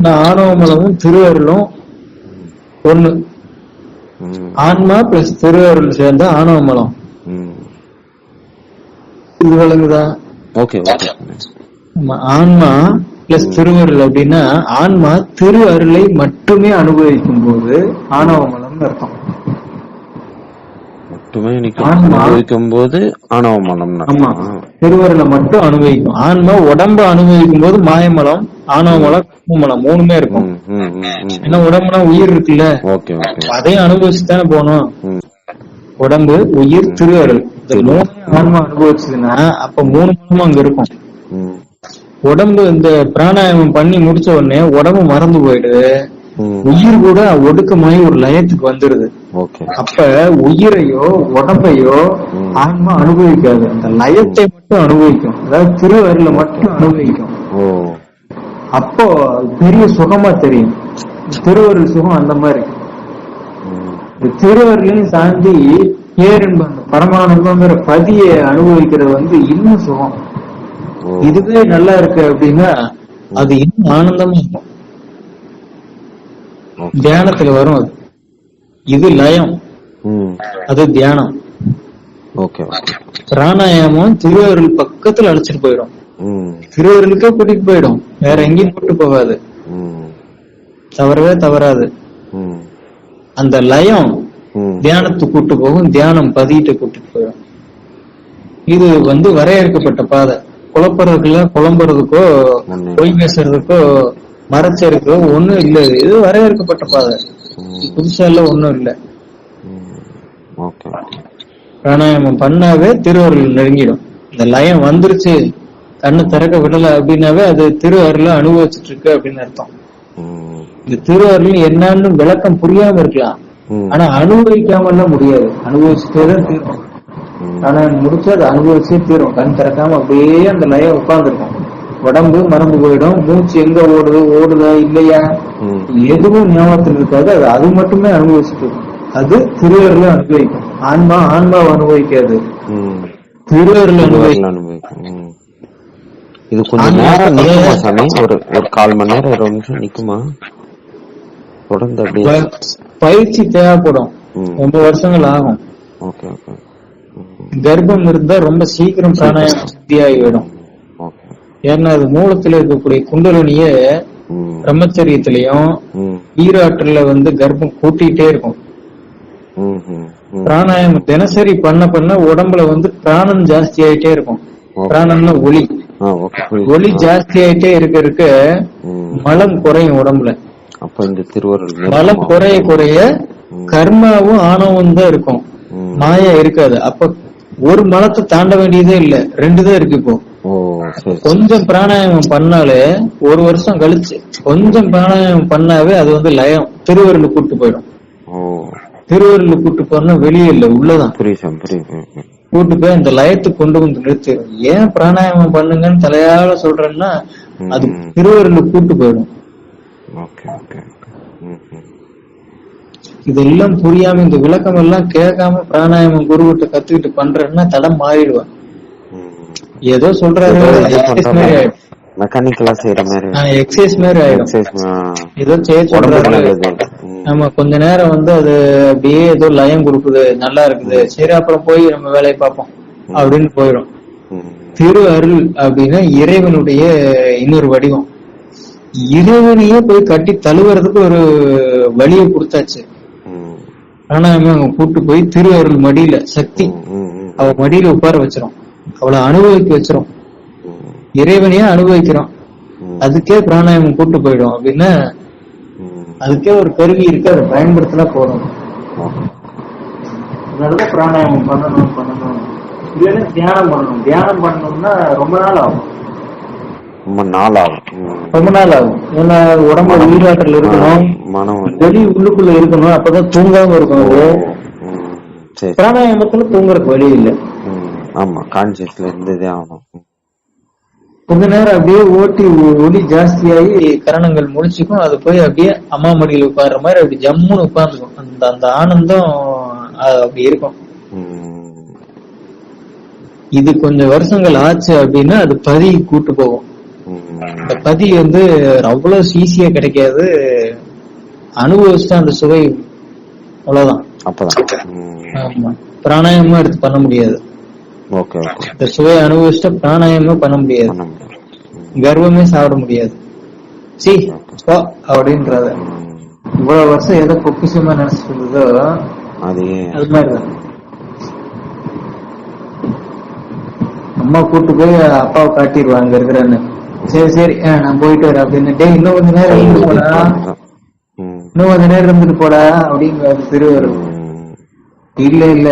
இந்த ஆணவமலமும் திருவருளும் ஒண்ணு. ஆன்மா பிளஸ் திருவருள் சேர்ந்த ஆணவமலம். இது விளங்குதா? ஓகே ஆன்மா பிளஸ் திருவருள் அப்படின்னா ஆன்மா திரு அருளை மட்டுமே அனுபவிக்கும் போது ஆணவமலம் ஆன்மா. அனுபவிக்கும் போது ஆணவ மனம் ஆமா திருவருளை மட்டும் அனுபவிக்கும். ஆன்மா உடம்ப அனுபவிக்கும் போது மாயமலம் ஆணவமலம் கர்மமலம் மூணுமே இருக்கும். ஏன்னா உடம்புனா உயிர் இருக்குல்ல? அதையும் அனுபவிச்சு தானே போகணும். ம். உடம்பு உயிர் திருவருள். இந்த மூணு ஆன்மா அனுபவிச்சதுன்னா அப்ப மூணு மூலமும் அங்க இருக்கும். உடம்பு இந்த பிராணாயாமம் பண்ணி முடிச்ச உடனே உடம்பு மறந்து போயிடுது. உயிர் கூட ஒடுக்கமாயி ஒரு லயத்துக்கு வந்துருது. ஓகே. அப்ப உயிரையோ உடம்பையோ. ஆன்மா அனுபவிக்காது. அந்த லயத்தை மட்டும் அனுபவிக்கும். அதாவது திருவருளை மட்டும் அனுபவிக்கும். அப்போ பெரிய சுகமா தெரியும். திருவருள் சுகம் அந்த மாதிரி. திருவருளையும் தாண்டி பேரன்பு பரமானந்தங்கிற பதியை அனுபவிக்கிறது வந்து இன்னும் சுகம். இதுவே நல்லா இருக்கு அப்படின்னா அது இன்னும் ஆனந்தமா இருக்கும். தியானத்துல வரும் அது. இது லயம். அது தியானம். பிராணாயாமம் திருவருள் பக்கத்துல அழைச்சிட்டு போயிடும். திருவருளுக்கே கூட்டிட்டு போயிடும். வேற எங்கேயும் கூட்டு போகாது. தவறவே தவறாது. அந்த லயம் தியானத்துக்கு கூட்டு போகும். தியானம் பதியிட்டு கூட்டிட்டு போயிடும். இது வந்து வரையறுக்கப்பட்ட பாதை. குழப்பறதுக்குல குழம்புறதுக்கோ. பொய் பேசுறதுக்கோ மறைச்சதுக்கோ ஒண்ணும் இல்ல. இது. வரையறுக்கப்பட்ட பாதை. புதுசா எல்லாம் ஒண்ணும் இல்ல. பிராணாயாமம் பண்ணாவே திருவருள் நெருங்கிடும். இந்த லயம் வந்துருச்சு. கண்ணு திறக்க விடல அப்படின்னாவே அது திருவருள அனுபவிச்சுட்டு இருக்கு அப்படின்னு அர்த்தம். இந்த திருவருள் என்னன்னு விளக்கம் புரியாம இருக்கலாம். ஆனா அனுபவிக்காம எல்லாம் முடியாது. அனுபவிச்சுட்டே தான் தீரும். ஆனா முடிச்சு அதை அனுபவிச்சே தீரும். கண் திறக்காம அப்படியே அந்த லயம் உட்கார்ந்துருக்கும். உடம்பு மறந்து போயிடும். மூச்சு எங்க ஓடுது ஓடுதா இல்லையா? எதுவும் ஞாபகத்தில் இருக்காது. அது அது மட்டுமே அனுபவிச்சுட்டு இருக்கும். அது திருவருள அனுபவிக்கும். ஆன்மா ஆன்மாவை அனுபவிக்காது. திருவருள் அனுபவிக்கும். இது கொஞ்சம் நேரம் அதாவது- சாமி? ஒரு ஒரு கால் மணி நேரம் இருபது நிமிஷம் நிக்குமா தொடர்ந்து அப்படியே பயிற்சி தேவைப்படும். ரொம்ப வருஷங்கள் ஆகும். Okay okay. கர்ப்பம் இருந்தா ரொம்ப சீக்கிரம் பிராணாயாமம் சித்தியாகிவிடும். ஏன்னா அது மூலத்துல இருக்கக்கூடிய குண்டலினிய பிரம்மச்சரியத்திலையும் ஈராற்றுல வந்து கர்ப்பம் கூட்டிகிட்டே இருக்கும். ம் ம் ம். பிராணாயாமம் தினசரி பண்ண பண்ண உடம்புல வந்து பிராணம் ஜாஸ்தி ஆயிட்டே இருக்கும் பிராணம்னா ஒளி. ஒளி ஜாஸ்தி ஆயிட்டே இருக்க இருக்க மலம் குறையும் உடம்புல. அப்ப இந்த திருவருள் மலம். குறைய குறைய. கர்மாவும் ஆணவம் தான் இருக்கும். மாயா இருக்காது. அப்ப ஒரு மலத்தை தாண்ட வேண்டியதே இல்ல. ரெண்டு தான் இருக்கு இப்போ. கொஞ்சம் பிராணாயாமம் பண்ணாலே ஒரு வருஷம் கழிச்சு கொஞ்சம் பிராணாயாமம் பண்ணாவே அது வந்து லயம். திருவருள் கூட்டு போயிடும். திருவருள் கூட்டு போனா வெளியே இல்ல உள்ளதான். புரியுது புரியுது. கூட்டு போய் அந்த லயத்துக்கு கொண்டு வந்து நிறுத்திடும் ஏன் பிராணாயாமம் பண்ணுங்கன்னு தலையால சொல்றேன்னா அது. திருவருள் கூட்டு போயிடும். இதெல்லாம் புரியாம இந்த விளக்கம் எல்லாம் கேட்காம பிராணாயாமம் குருவிட்ட கத்துக்கிட்டு பண்றேன்னா தடம் மாறிடுவேன். ஏதோ சொல்றாரு. மெக்கானிக்கலா செய்யற மாதிரி. எக்ஸசைஸ் மாதிரி ஆயிடும். ஏதோ செய்ய சொல்றாரு. நல்லது ம். ஆமா கொஞ்ச நேரம் வந்து அது அப்படியே ஏதோ லயம் கொடுக்குது நல்லா இருக்குது சரி அப்புறம் போய் நம்ம வேலையை பார்ப்போம் அப்படின்னு போயிடும். திரு அருள் அப்படின்னா இறைவனுடைய இன்னொரு வடிவம் இறைவனையே போய் கட்டி தழுவுறதுக்கு ஒரு வழியை கொடுத்தாச்சு. பிராணாயாமம் அவங்க கூட்டு போய் திரு அருள் மடியில சக்தி. அவ மடியில உட்கார வச்சிரும் அவளை அனுபவிக்க வச்சிரும். இறைவனையே அனுபவிக்கிறோம். அதுக்கே பிராணாயாமம் கூட்டு போயிடும் அப்படின்னா. அதுக்கே ஒரு கருவி இருக்கு அதை பயன்படுத்தினா போதும் ஓகே. அதனாலதான் பிராணாயாமம் பண்ணணும் பண்ணணும் இல்லைன்னா தியானம் பண்ணணும் தியானம் பண்ணணும்னா ரொம்ப நாள் ஆகும் ரொம்ப நாள் ஆகும். ரொம்ப நாள் ஆகும் ஏன்னா உடம்புல உயிராற்றல் இருக்கணும் மனம் வெளி உள்ளுக்குள்ள இருக்கணும் அப்பதான் தூங்காம இருக்கும் அது ம். சரி பிராணாயாமத்துல தூங்குறதுக்கு வழி இல்லை. ஆமா கான்சியஸ்ல இருந்ததே ஆகணும் ம். கொஞ்ச நேரம் அப்படியே ஓட்டி ஒ- ஒலி ஜாஸ்தியாகி கரணங்கள் முடிச்சுக்கும் அது போய் அப்படியே அம்மா மடியில உட்கார்ற மாதிரி அப்படி ஜம்முன்னு உட்கார்ந்துக்கும். அந்த அந்த ஆனந்தம் அப்படி இருக்கும். இது கொஞ்சம் வருஷங்கள் ஆச்சு அப்படின்னா அது பதி கூட்டு போகும். ம். இந்த பதி வந்து அவ்வளவு ஈஸியா கிடைக்காது. அனுபவிச்சுட்டு அந்த சுவை அவ்வளவுதான். அப்பதான். ஆமா. பிராணாயாமம் எடுத்து பண்ண முடியாது. இந்த சுவையை அனுபவிச்சுட்டு பிராணாயாமம் பண்ண முடியாது. கர்வமே சாப்பிட முடியாது. சி அப்படின்றத. இவ்வளவு வருஷம் எதை பொக்கிஷமா நினைச்சிட்டு இருந்ததோ அது மாதிரிதான் அம்மா கூட்டு போய் அப்பாவை காட்டிடுவாங்க இருக்கிறேன்னு. சரி சரி நான் போயிட்டு வரேன் அப்படின்னு. டேய் இன்னும் கொஞ்ச நேரம் இருந்துட்டு போடா. இன்னும் கொஞ்ச நேரம் இருந்துட்டு போடா அப்படிங்கிற திருவரு ம். இல்ல இல்ல.